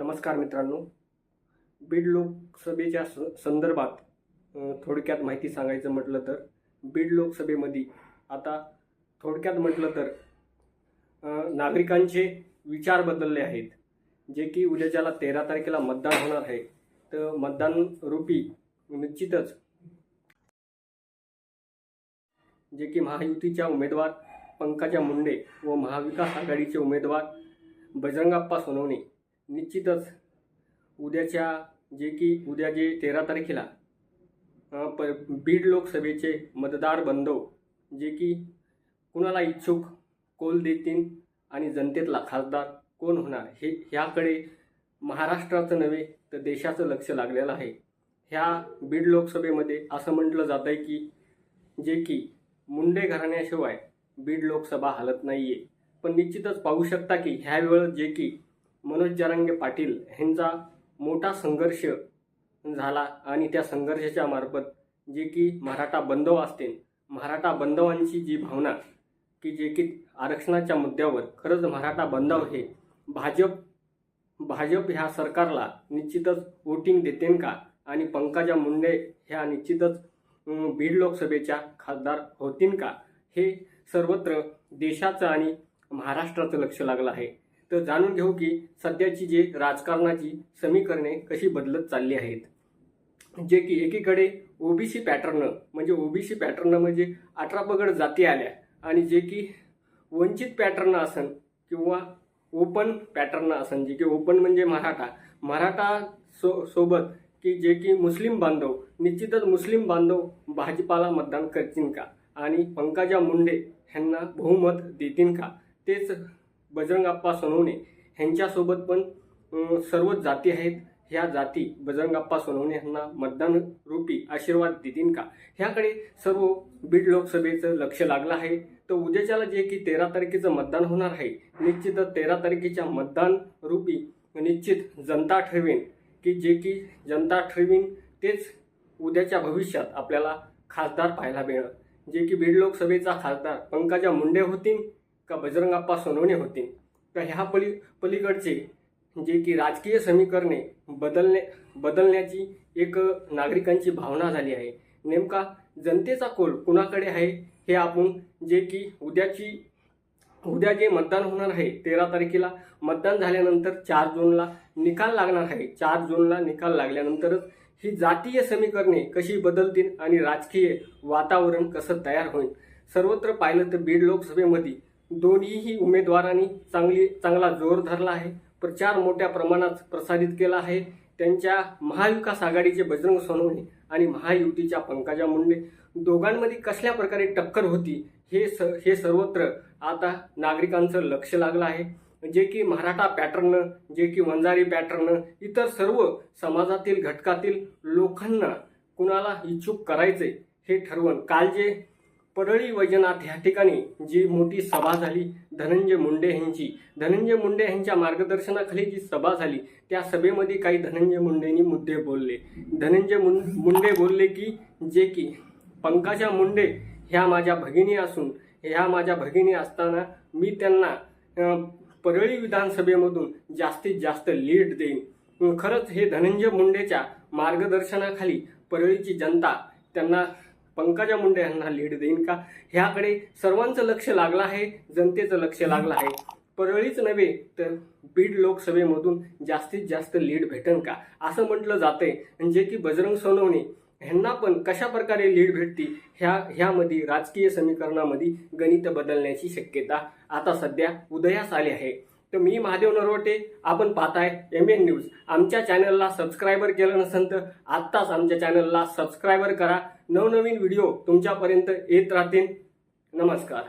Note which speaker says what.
Speaker 1: नमस्कार मित्रांनो. बीड लोकसभेच्या स संदर्भात थोडक्यात माहिती सांगायचं म्हटलं तर बीड लोकसभेमध्ये आता थोडक्यात म्हटलं तर नागरिकांचे विचार बदलले आहेत. जे की उद्याच्याला तेरा तारखेला मतदान होणार आहे तर मतदान रूपी निश्चितच जे की महायुतीच्या उमेदवार पंकजा मुंडे व महाविकास आघाडीचे उमेदवार बजरंगाप्पा सोनवणे निश्चितच. उद्याच्या जे की उद्या जे तेरा तारखेला प बीड लोकसभेचे मतदार बंधव जे की कुणाला इच्छुक कोल देतील आणि जनतेतला खासदार कोण होणार हे ह्याकडे महाराष्ट्राचं नव्हे तर देशाचं लक्ष लागलेलं आहे. ह्या बीड लोकसभेमध्ये असं म्हटलं जात आहे की जे की मुंडे घराण्याशिवाय बीड लोकसभा हलत नाही आहे पण निश्चितच पाहू शकता की ह्या वेळ जे की मनोज जरांगे पाटील ह्यांचा मोठा संघर्ष झाला आणि त्या संघर्षाच्या मार्फत जे की मराठा बंधव असतील मराठा बंधवांची जी भावना की जे की आरक्षणाच्या मुद्द्यावर खरंच मराठा बंधव हे भाजप भाजप ह्या सरकारला निश्चितच वोटिंग देतेन का? आणि पंकजा मुंडे ह्या निश्चितच बीड लोकसभेच्या खासदार होतील का? हे सर्वत्र देशाचं आणि महाराष्ट्राचं लक्ष लागलं आहे. तर जाणून घेऊ की सध्याची जे राजकारणाची समीकरणे कशी बदलत चालली आहेत. जे की एकीकडे ओबीसी पॅटर्न म्हणजे ओबीसी पॅटर्न म्हणजे अठरा पगड जाती आल्या आणि जे की वंचित पॅटर्न असन किंवा ओपन पॅटर्न असन जे की ओपन म्हणजे मराठा. मराठा सो सोबत की जे की मुस्लिम बांधव निश्चितच मुस्लिम बांधव भाजपाला मतदान करतील का? आणि पंकजा मुंडे ह्यांना बहुमत देतील का? तेच बजरंगाप्पा सोनवणे ह्यांच्यासोबत पण सर्व सर्वच जाती आहेत. ह्या जाती बजरंगाप्पा सोनवणे यांना मतदान रूपी आशीर्वाद देतील का? ह्याकडे सर्व बीड लोकसभेचं लक्ष लागलं आहे. तर उद्याच्याला जे की तेरा तारखेचं मतदान होणार आहे निश्चितच तेरा तारखेच्या मतदान रूपी निश्चित जनता ठरवेन. की जे की जनता ठरवीन तेच उद्याच्या भविष्यात आपल्याला खासदार पाहायला मिळणार जे की बीड लोकसभेचा खासदार पंकजा मुंडे होतील का बजरंगाप्पा सोनवणे होते. तर ह्या पली पलीकडचे जे की राजकीय समीकरणे बदलणे बदलण्याची एक नागरिकांची भावना झाली आहे. नेमका जनतेचा कोल कुणाकडे आहे? हे आपण जे की उद्याची उद्या जे मतदान होणार आहे तेरा तारखेला मतदान झाल्यानंतर चार जूनला निकाल लागणार आहे. चार जूनला निकाल लागल्यानंतरच ही जातीय समीकरणे कशी बदलतील आणि राजकीय वातावरण कसं तयार होईल? सर्वत्र पाहिलं तर बीड लोकसभेमध्ये दोन्हीही उमेदवारांनी चांगली चांगला जोर धरला आहे. प्रचार मोठ्या प्रमाणात प्रसारित केला आहे. त्यांच्या महाविकास आघाडीचे बजरंग सोनवणे आणि महायुतीच्या पंकजा मुंडे दोघांमध्ये कसल्या प्रकारे टक्कर होती हे स हे सर्वत्र आता नागरिकांचं लक्ष लागलं आहे. जे की मराठा पॅटर्न जे की वंजारी पॅटर्न इतर सर्व समाजातील घटकातील लोकांना कुणाला इच्छुक करायचे हे ठरवून काल जे परळी वैजनाथ ह्या ठिकाणी जी मोठी सभा झाली धनंजय मुंडे यांची धनंजय मुंडे यांच्या मार्गदर्शनाखाली जी सभा झाली त्या सभेमध्ये काही धनंजय मुंडेंनी मुद्दे बोलले. धनंजय मुंडे बोलले की जे की पंकजा मुंडे ह्या माझ्या भगिनी असून ह्या माझ्या भगिनी असताना मी त्यांना परळी विधानसभेमधून जास्तीत जास्त लीड देईन. खरंच हे धनंजय मुंडेच्या मार्गदर्शनाखाली परळीची जनता त्यांना पंकजा मुंडे यांना लीड देईन का? ह्याकडे सर्वांचं लक्ष लागलं आहे जनतेचं लक्ष लागलं आहे. परळीच नव्हे तर बीड लोकसभेमधून जास्तीत जास्त लीड भेटन का? असं म्हटलं जातंय. जे की बजरंग सोनवणे ह्यांना पण कशा प्रकारे लीड भेटती? ह्या ह्यामध्ये राजकीय समीकरणामध्ये गणित बदलण्याची शक्यता आता सध्या उदयास आली आहे. तर मी महादेव नरवटे. आपण पाहताय एम एन न्यूज आमच्या चॅनलला सबस्क्रायबर केलं नसेल तर आत्ताच आमच्या चॅनलला सबस्क्रायबर करा. नवनवीन व्हिडिओ तुमच्यापर्यंत येत राहतील. नमस्कार.